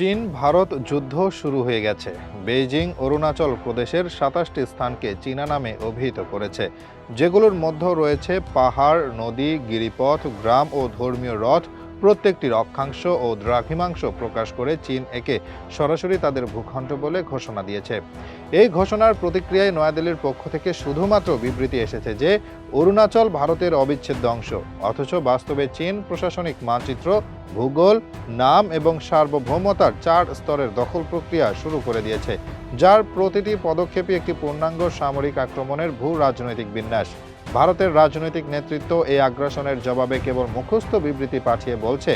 চীন ভারত যুদ্ধ শুরু হয়ে গেছে। বেইজিং অরুণাচল প্রদেশের সাতাশটি স্থানকে চীনা নামে অভিহিত করেছে। যেগুলোর মধ্যে রয়েছে পাহাড়, নদী, গিরিপথ, গ্রাম ও ধর্মীয় রথ। প্রত্যেকটির অক্ষাংশ ও দ্রাঘিমাংশ প্রকাশ করে চীন একে সরাসরি তাদের ভূখণ্ড বলে ঘোষণা দিয়েছে। এই ঘোষণার প্রতিক্রিয়ায় নয়াদিল্লির পক্ষ থেকে শুধুমাত্র বিবৃতি এসেছে যে, অরুণাচল ভারতের অবিচ্ছেদ্য অংশ। অথচ বাস্তবে চীন প্রশাসনিক মানচিত্র ভূগোল, নাম এবং সার্বভৌমতার চার স্তরের দখল প্রক্রিয়া শুরু করে দিয়েছে, যার প্রতিটি পদক্ষেপই একটি পূর্ণাঙ্গ সামরিক আক্রমণের ভূ রাজনৈতিক বিন্যাস। ভারতের রাজনৈতিক নেতৃত্ব এই আগ্রাসনের জবাবে কেবল মুখস্থ বিবৃতি পাঠিয়ে বলছে,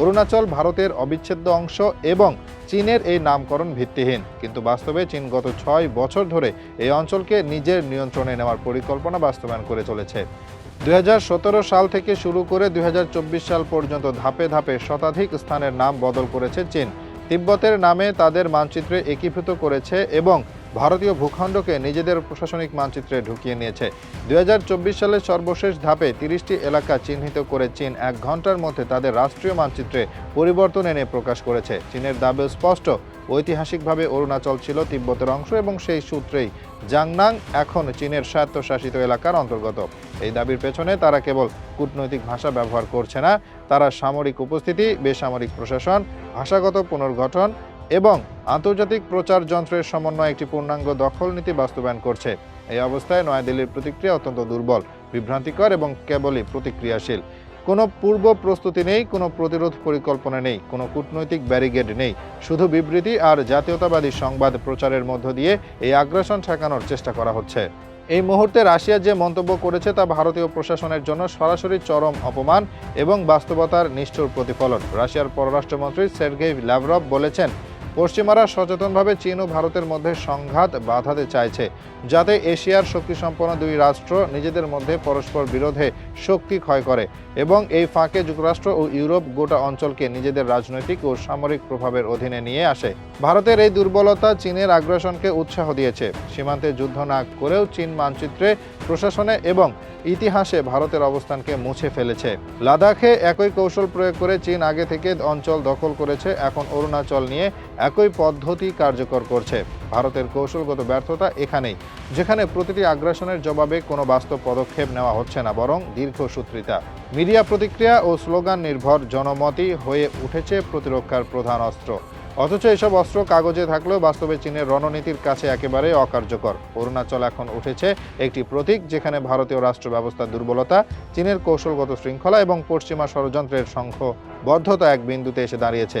অরুণাচল ভারতের অবিচ্ছেদ্য অংশ এবং চীনের এই নামকরণ ভিত্তিহীন। কিন্তু বাস্তবে চীন গত ছয় বছর ধরে এই অঞ্চলকে নিজের নিয়ন্ত্রণে নেওয়ার পরিকল্পনা বাস্তবায়ন করে চলেছে। দুই হাজার সতেরো সাল থেকে শুরু করে দুই হাজার চব্বিশ সাল পর্যন্ত ধাপে ধাপে শতাধিক স্থানের নাম বদল করেছে চীন। তিব্বতের নামে তাদের মানচিত্রে একীভূত করেছে এবং ভারতীয় ভূখণ্ডকে নিজেদের প্রশাসনিক মানচিত্রে ঢুকিয়ে নিয়েছে। দুই হাজার চব্বিশ সালের সর্বশেষ ধাপে তিরিশটি এলাকা চিহ্নিত করে চীন এক ঘণ্টার মধ্যে তাদের রাষ্ট্রীয় মানচিত্রে পরিবর্তন এনে প্রকাশ করেছে। চীনের দাবি স্পষ্ট, ঐতিহাসিকভাবে অরুণাচল ছিল তিব্বতের অংশ এবং সেই সূত্রেই জাংনাং এখন চীনের স্বায়ত্তশাসিত এলাকার অন্তর্গত। এই দাবির পেছনে তারা কেবল কূটনৈতিক ভাষা ব্যবহার করছে না, তারা সামরিক উপস্থিতি, বেসামরিক প্রশাসন, ভাষাগত পুনর্গঠন এবং আন্তর্জাতিক প্রচার যন্ত্রের সমন্বয়ে একটি পূর্ণাঙ্গ দখল নীতি বাস্তবায়ন করছে। এই অবস্থায় নয়াদিল্লির প্রতিক্রিয়া অত্যন্ত দুর্বল, বিভ্রান্তিকর এবং কেবলই প্রতিক্রিয়াশীল। কোনো পূর্ব প্রস্তুতি নেই, কোনো প্রতিরোধ পরিকল্পনা নেই, কোনো কূটনৈতিক ব্যারিগেড নেই। শুধু বিবৃতি আর জাতীয়তাবাদী সংবাদ প্রচারের মধ্য দিয়ে এই আগ্রাসন ঠেকানোর চেষ্টা করা হচ্ছে। এই মুহূর্তে রাশিয়া যে মন্তব্য করেছে তা ভারতীয় প্রশাসনের জন্য সরাসরি চরম অপমান এবং বাস্তবতার নিষ্ঠুর প্রতিফলন। রাশিয়ার পররাষ্ট্রমন্ত্রী সের্গেই ল্যাভরভ বলেছেন পশ্চিমারা সচেতনভাবে চীন ও ভারতের মধ্যে সংঘাত বাধাতে চাইছে, যাতে এশিয়ার শক্তিসম্পন্ন দুই রাষ্ট্র নিজেদের মধ্যে পরস্পর বিরোধে শক্তি ক্ষয় করে এবং এই ফাঁকে যুক্তরাষ্ট্র ও ইউরোপ গোটা অঞ্চলকে নিজেদের রাজনৈতিক ও সামরিক প্রভাবের অধীনে নিয়ে আসে। ভারতের এই দুর্বলতা চীনের আগ্রাসনকে উৎসাহ দিয়েছে। সীমান্তে যুদ্ধ না করেও চীন মানচিত্রে প্রশাসনে এবং ইতিহাসে ভারতের অবস্থানকে মুছে ফেলেছে। লাদাখে একই কৌশল প্রয়োগ করে চীন আগে থেকে অঞ্চল দখল করেছে। এখন অরুণাচল নিয়ে একই পদ্ধতি কার্যকর করছে। ভারতের কৌশলগত ব্যর্থতা এখানেই, যেখানে প্রতিটি আগ্রাসনের জবাবে কোনো বাস্তব পদক্ষেপ নেওয়া হচ্ছে না, বরং দীর্ঘসূত্রিতা মিডিয়া প্রতিক্রিয়া ও স্লোগান নির্ভর জনমতই হয়ে উঠেছে প্রতিরক্ষার প্রধান অস্ত্র। অথচ এসব অস্ত্র কাগজে থাকলেও বাস্তবে চীনের রণনীতির কাছে একেবারে অকার্যকর। অরুণাচল এখন উঠেছে একটি প্রতীক যেখানে ভারতীয় রাষ্ট্র ব্যবস্থার দুর্বলতা, চীনের কৌশলগত শৃঙ্খলা এবং পশ্চিমা ষড়যন্ত্রের সংঘবদ্ধতা এক বিন্দুতে এসে দাঁড়িয়েছে।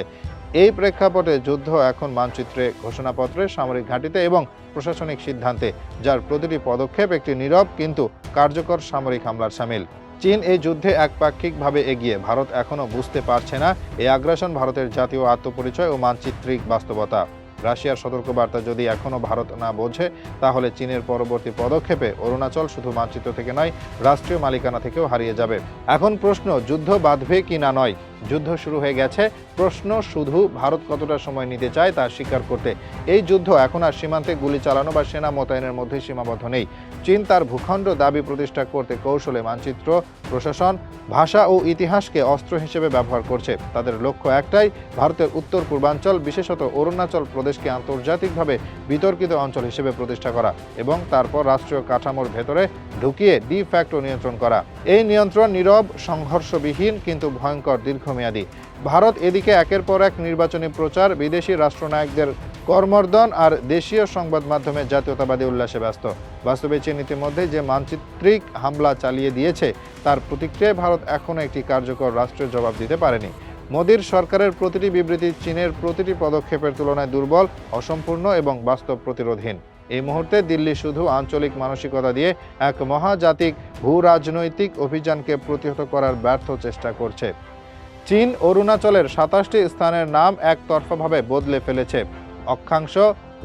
এই প্রেক্ষাপটে যুদ্ধ এখন মানচিত্রে ঘোষণাপত্রে সামরিক ঘাঁটিতে এবং প্রশাসনিক সিদ্ধান্তে, যার প্রতিটি পদক্ষেপ একটি নীরব কিন্তু কার্যকর সামরিক হামলার সামিল। চীন এই যুদ্ধে একপাক্ষিকভাবে এগিয়ে, ভারত এখনও বুঝতে পারছে না এই আগ্রাসন ভারতের জাতীয় আত্মপরিচয় ও মানচিত্রিক বাস্তবতা। রাশিয়ার সতর্কবার্তা যদি এখনও ভারত না বোঝে, তাহলে চীনের পরবর্তী পদক্ষেপে অরুণাচল শুধু মানচিত্র থেকে নয়, রাষ্ট্রীয় মালিকানা থেকেও হারিয়ে যাবে। এখন প্রশ্ন, যুদ্ধ বাঁধবে কি না নয়? যুদ্ধ শুরু হয়ে গেছে। প্রশ্ন শুধু ভারত কতটা সময় নিতে চায় তা স্বীকার করতে। এই যুদ্ধ এখন আর সীমান্তে গুলি চালানো বা সেনা মোতায়েনের মধ্যে সীমাবদ্ধ নেই। চীন তার ভূখণ্ড দাবি প্রতিষ্ঠা করতে কৌশলে মানচিত্র, প্রশাসন, ভাষা ও ইতিহাসকে অস্ত্র হিসেবে ব্যবহার করছে। তাদের লক্ষ্য একটাই, ভারতের উত্তর পূর্বাঞ্চল, বিশেষত অরুণাচল প্রদেশকে আন্তর্জাতিকভাবে বিতর্কিত অঞ্চল হিসেবে প্রতিষ্ঠা করা এবং তারপর রাষ্ট্রীয় কাঠামোর ভেতরে ঢুকিয়ে ডি ফ্যাক্টো নিয়ন্ত্রণ করা। এই নিয়ন্ত্রণ নীরব, সংঘর্ষবিহীন, কিন্তু ভয়ঙ্কর দীর্ঘমেয়াদী। ভারত এদিকে একের পর এক নির্বাচনী প্রচার, বিদেশি রাষ্ট্রনায়কদের কর্মর্দন আর দেশীয় সংবাদ মাধ্যমে জাতীয়তাবাদী উল্লাসে ব্যস্ত। বাস্তবে চীন ইতিমধ্যে যে মানচিত্রিক হামলা চালিয়ে দিয়েছে, তার প্রতিক্রিয়ায় ভারত এখনও একটি কার্যকর রাষ্ট্রের জবাব দিতে পারেনি। মোদীর সরকারের প্রতিটি বিবৃতি চীনের প্রতিটি পদক্ষেপের তুলনায় দুর্বল, অসম্পূর্ণ এবং বাস্তব প্রতিরোধহীন। এই মুহূর্তে দিল্লি শুধু আঞ্চলিক মানসিকতা দিয়ে এক মহাজাতিক ভূ রাজনৈতিক অভিযানকে প্রতিহত করার ব্যর্থ চেষ্টা করছে। চীন অরুণাচলের সাতাশটি স্থানের নাম একতরফাভাবে বদলে ফেলেছে। অক্ষাংশ,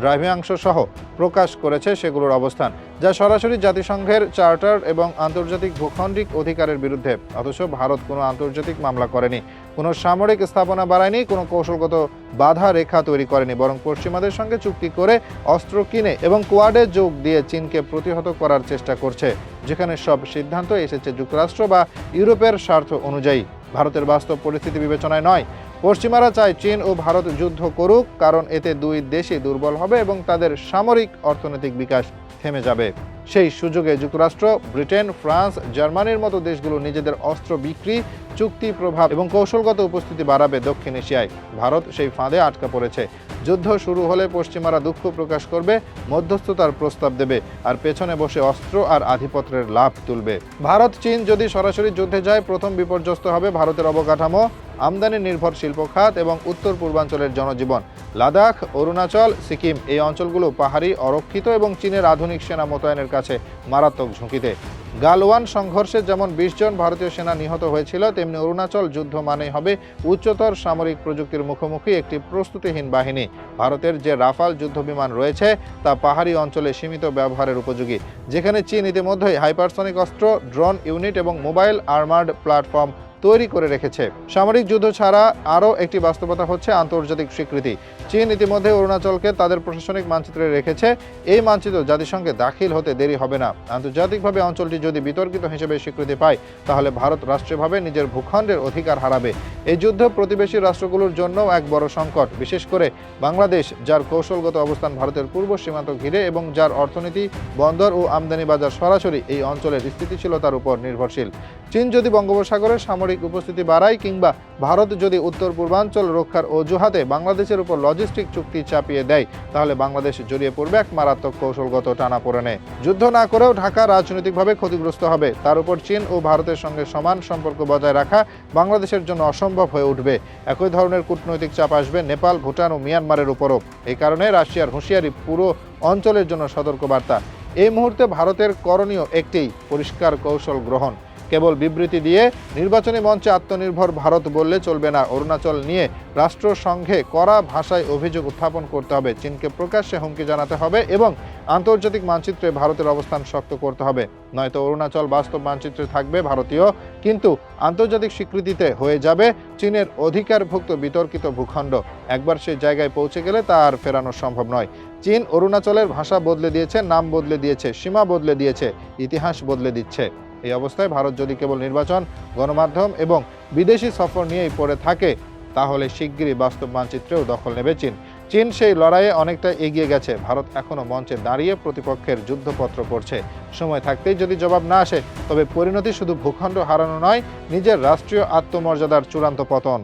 দ্রাঘিমাংশ সহ প্রকাশ করেছে সেগুলোর অবস্থান, যা সরাসরি জাতিসংঘের চার্টার এবং আন্তর্জাতিক ভূখণ্ডিক অধিকারের বিরুদ্ধে। অথচ ভারত কোনো আন্তর্জাতিক মামলা করেনি, কোনো সামরিক স্থাপনা বাড়ায়নি, কোনো কৌশলগত বাধা রেখা তৈরি করেনি, বরং পশ্চিমাদের সঙ্গে চুক্তি করে অস্ত্র কিনে এবং কোয়াডে যোগ দিয়ে চীনকে প্রতিহত করার চেষ্টা করছে, যেখানে সব সিদ্ধান্ত এসেছে যুক্তরাষ্ট্র বা ইউরোপের স্বার্থ অনুযায়ী। ভারতের বাস্তব পরিস্থিতি বিবেচনায় নয়। পশ্চিমারা চায় চীন ও ভারত যুদ্ধ করুক, কারণ এতে দুই দেশই দুর্বল হবে এবং তাদের সামরিক অর্থনৈতিক বিকাশ থেমে যাবে। সেই সুযোগে যুক্তরাষ্ট্র, ব্রিটেন, ফ্রান্স, জার্মানির মতো দেশগুলো নিজেদের অস্ত্র বিক্রি, চুক্তি প্রভাব এবং কৌশলগত উপস্থিতি বাড়াবে দক্ষিণ এশিয়ায়। ভারত সেই ফাঁদে আটকা পড়েছে। যুদ্ধ শুরু হলে পশ্চিমারা দুঃখ প্রকাশ করবে, মধ্যস্থতার প্রস্তাব দেবে আর পেছনে বসে অস্ত্র আর আধিপত্যের লাভ তুলবে। ভারত চীন যদি সরাসরি যুদ্ধে যায়, প্রথম বিপর্যস্ত হবে ভারতের অবকাঠামো। আমদানি নির্ভর শিল্প খাত এবং উত্তর পূর্বাঞ্চলের জনজীবন। লাদাখ, অরুণাচল, সিকিম এই অঞ্চলগুলো পাহাড়ি, অরক্ষিত এবং চীনের আধুনিক সেনা মোতায়েনের কাছে মারাত্মক ঝুঁকিতে। গালওয়ান সংঘর্ষে যেমন বিশ জন ভারতীয় সেনা নিহত হয়েছিল, তেমনি অরুণাচল যুদ্ধ মানেই হবে উচ্চতর সামরিক প্রযুক্তির মুখোমুখি একটি প্রস্তুতিহীন বাহিনী। ভারতের যে রাফাল যুদ্ধবিমান রয়েছে, তা পাহাড়ি অঞ্চলে সীমিত ব্যবহারের উপযোগী। যেখানে চীন ইতিমধ্যেই হাইপারসনিক অস্ত্র, ড্রোন ইউনিট এবং মোবাইল আর্মার্ড প্ল্যাটফর্ম তৈরি করে রেখেছে। সামরিক যুদ্ধ ছাড়া আরও একটি বাস্তবতা হচ্ছে আন্তর্জাতিক স্বীকৃতি। চীন ইতিমধ্যে অরুণাচলকে তাদের প্রশাসনিক মানচিত্রে রেখেছে। এই মানচিত্র জাতিসংঘে দাখিল হতে দেরি হবে না। আন্তর্জাতিকভাবে অঞ্চলটি যদি বিতর্কিত হিসেবে স্বীকৃতি পায়, তাহলে ভারত রাষ্ট্রীয়ভাবে নিজের ভূখণ্ডের অধিকার হারাবে। এই যুদ্ধ প্রতিবেশী রাষ্ট্রগুলোর জন্যও এক বড় সংকট। বিশেষ করে বাংলাদেশ, যার কৌশলগত অবস্থান ভারতের পূর্ব সীমান্ত ঘিরে এবং যার অর্থনীতি, বন্দর ও আমদানি বাজার সরাসরি এই অঞ্চলের স্থিতিশীলতার উপর নির্ভরশীল। চীন যদি বঙ্গোপসাগরে সামরিক উপস্থিতি বাড়ায় কিংবা ভারত যদি উত্তর পূর্বাঞ্চল রক্ষার অজুহাতে বাংলাদেশের উপর লজিস্টিক চুক্তি চাপিয়ে দেয়, তাহলে বাংলাদেশ জড়িয়ে পড়বে এক মারাত্মক কৌশলগত টানাপোড়েনে। যুদ্ধ না করেও ঢাকা রাজনৈতিকভাবে ক্ষতিগ্রস্ত হবে। তার উপর চীন ও ভারতের সঙ্গে সমান সম্পর্ক বজায় রাখা বাংলাদেশের জন্য অসম্ভব হয়ে উঠবে। একই ধরনের কূটনৈতিক চাপ আসবে নেপাল, ভুটান ও মিয়ানমারের উপরও। এই কারণে রাশিয়ার হুঁশিয়ারি পুরো অঞ্চলের জন্য সতর্কবার্তা। এই মুহূর্তে ভারতের করণীয় একটিই পরিষ্কার কৌশল গ্রহণ। কেবল বিবৃতি দিয়ে নির্বাচনী মঞ্চে আত্মনির্ভর ভারত বললে চলবে না। অরুণাচল নিয়ে রাষ্ট্রসংঘে কড়া ভাষায় অভিযোগ উত্থাপন করতে হবে। চীনকে প্রকাশ্যে হুমকি জানাতে হবে এবং আন্তর্জাতিক মানচিত্রে ভারতের অবস্থান শক্ত করতে হবে। নয়তো অরুণাচল বাস্তব মানচিত্রে থাকবে ভারতীয়, কিন্তু আন্তর্জাতিক স্বীকৃতিতে হয়ে যাবে চীনের অধিকারভুক্ত বিতর্কিত ভূখণ্ড। একবার সেই জায়গায় পৌঁছে গেলে তা আর ফেরানো সম্ভব নয়। চীন অরুণাচলের ভাষা বদলে দিয়েছে, নাম বদলে দিয়েছে, সীমা বদলে দিয়েছে, ইতিহাস বদলে দিচ্ছে। এই অবস্থায় ভারত যদি কেবল নির্বাচন, গণমাধ্যম এবং বিদেশি সফর নিয়েই পড়ে থাকে, তাহলে শিগগিরই বাস্তব মানচিত্রেও দখল নেবে চীন। চীন সেই লড়াইয়ে অনেকটা এগিয়ে গেছে। ভারত এখনও মঞ্চে দাঁড়িয়ে প্রতিপক্ষের যুদ্ধপত্র করছে সময় থাকতেই যদি জবাব না আসে, তবে পরিণতি শুধু ভূখণ্ড হারানো নয়, নিজের রাষ্ট্রীয় আত্মমর্যাদার চূড়ান্ত পতন।